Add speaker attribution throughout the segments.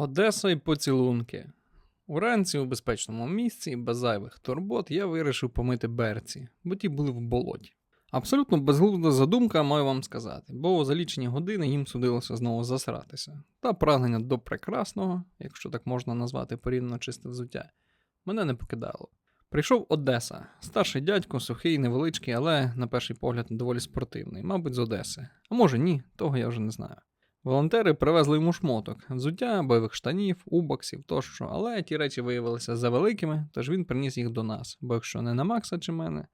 Speaker 1: Одеса і поцілунки. Уранці у безпечному місці, без зайвих турбот, я вирішив помити берці, бо ті були в болоті. Абсолютно безглузда задумка, маю вам сказати, бо за лічені години їм судилося знову засратися. Та прагнення до прекрасного, якщо так можна назвати порівняно чисте взуття, мене не покидало. Прийшов Одеса, старший дядько, сухий, невеличкий, але на перший погляд доволі спортивний, мабуть, з Одеси. А може ні, того я вже не знаю. Волонтери привезли йому шмоток, взуття, бойових штанів, убоксів тощо, але ті речі виявилися завеликими, тож він приніс їх до нас, бо якщо не на Макса чи мене,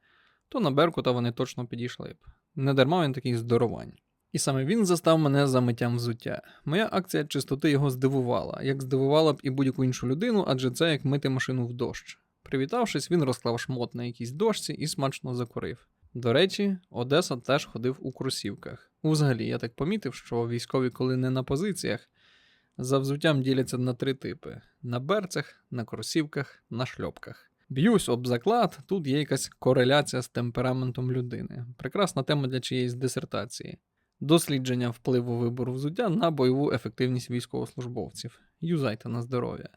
Speaker 1: то на Беркута вони точно підійшли б. Не дарма він такий здоровань. І саме він застав мене за миттям взуття. Моя акція чистоти його здивувала, як здивувала б і будь-яку іншу людину, адже це як мити машину в дощ. Привітавшись, він розклав шмот на якійсь дошці і смачно закурив. До речі, Одеса теж ходив у кросівках. Взагалі, я так помітив, що військові, коли не на позиціях, за взуттям діляться на три типи: на берцях, на кросівках, на шльопках. Б'юсь об заклад, тут є якась кореляція з темпераментом людини. Прекрасна тема для чиєїсь дисертації. Дослідження впливу вибору взуття на бойову ефективність військовослужбовців. Юзайте на здоров'я.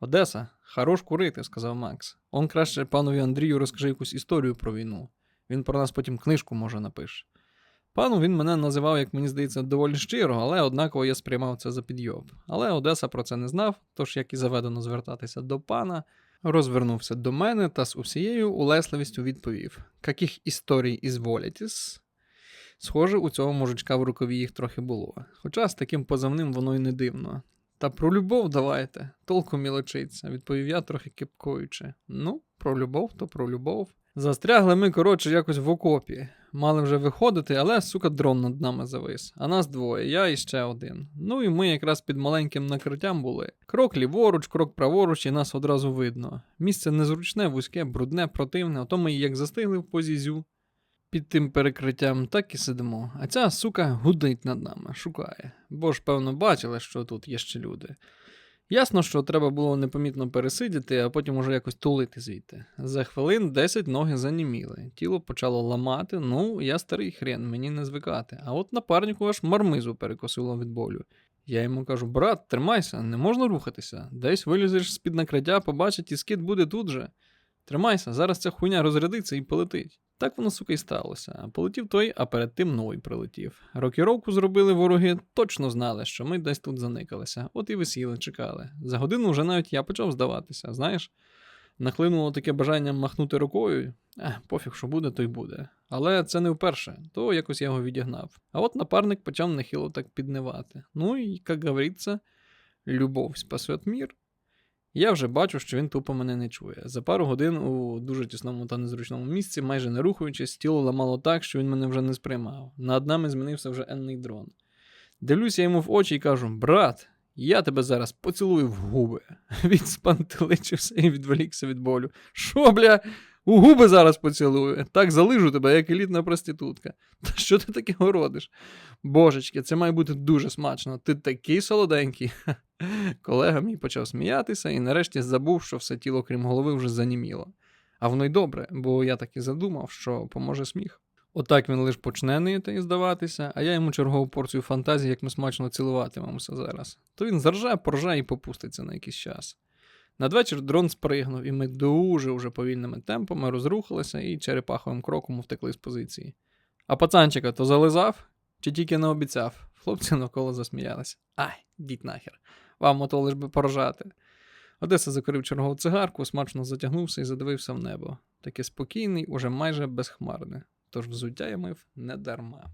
Speaker 1: Одеса, хорош курити, сказав Макс. Он краще панові Андрію розкаже якусь історію про війну. Він про нас потім книжку може напише. Пану він мене називав, як мені здається, доволі щиро, але однаково я сприймав це за підйоб. Але Одеса про це не знав, тож, як і заведено звертатися до пана, розвернувся до мене та з усією улесливістю відповів: Каких історій ізволітіс? Схоже, у цього мужичка в рукаві їх трохи було. Хоча з таким позивним воно й не дивно. Та про любов давайте, толку мілочиться, відповів я трохи кипкуючи. Ну, про любов, то про любов. Застрягли ми, коротше, якось в окопі. Мали вже виходити, але, сука, дрон над нами завис. А нас двоє, я і ще один. Ну і ми якраз під маленьким накриттям були. Крок ліворуч, крок праворуч, і нас одразу видно. Місце незручне, вузьке, брудне, противне, ото ми як застигли в позізю під тим перекриттям, так і сидимо. А ця сука гудить над нами, шукає. Бо ж, певно, бачили, що тут є ще люди. Ясно, що треба було непомітно пересидіти, а потім уже якось тулити звідти. За хвилин 10 ноги заніміли, тіло почало ламати, ну, я старий хрен, мені не звикати. А от напарнику аж мармизу перекосило від болю. Я йому кажу: брат, тримайся, не можна рухатися. Десь вилізеш з-під накриття, побачить, і скид буде тут же. Тримайся, зараз ця хуйня розрядиться і полетить. Так воно, сука, і сталося. Полетів той, а перед тим новий прилетів. Рокіровку зробили вороги, точно знали, що ми десь тут заникалися. От і висіли, чекали. За годину вже навіть я почав здаватися, знаєш. Нахлинуло таке бажання махнути рукою. Ех, пофіг, що буде, то й буде. Але це не вперше, то якось я його відігнав. А от напарник почав нехило так піднивати. Ну і, як говориться, любов спасет мір. Я вже бачу, що він тупо мене не чує. За пару годин у дуже тісному та незручному місці, майже не рухаючись, тіло ламало так, що він мене вже не сприймав. Над нами змінився вже енний дрон. Дивлюся йому в очі і кажу: брат, я тебе зараз поцілую в губи. Він спантеличився і відволікся від болю. Що, бля? У губи зараз поцілую. Так залижу тебе, як елітна проститутка. Та що ти таке городиш? Божечки, це має бути дуже смачно. Ти такий солоденький. Колега мій почав сміятися і нарешті забув, що все тіло, крім голови, вже заніміло. А воно й добре, бо я так і задумав, що поможе сміх. Отак він лиш почне нити і здаватися, а я йому чергову порцію фантазії, як ми смачно цілуватимемося зараз. То він зарже, порже і попуститься на якийсь час. Надвечір дрон спригнув, і ми дуже уже повільними темпами розрухалися і черепаховим кроком втекли з позиції. А пацанчика то зализав чи тільки не обіцяв? Хлопці навколо засміялися. Ай, діть нахер. Вам ото лиш би поржати. Одеса закурив чергову цигарку, смачно затягнувся і задивився в небо. Таке спокійний, уже майже безхмарне. Тож взуття я мив не дарма.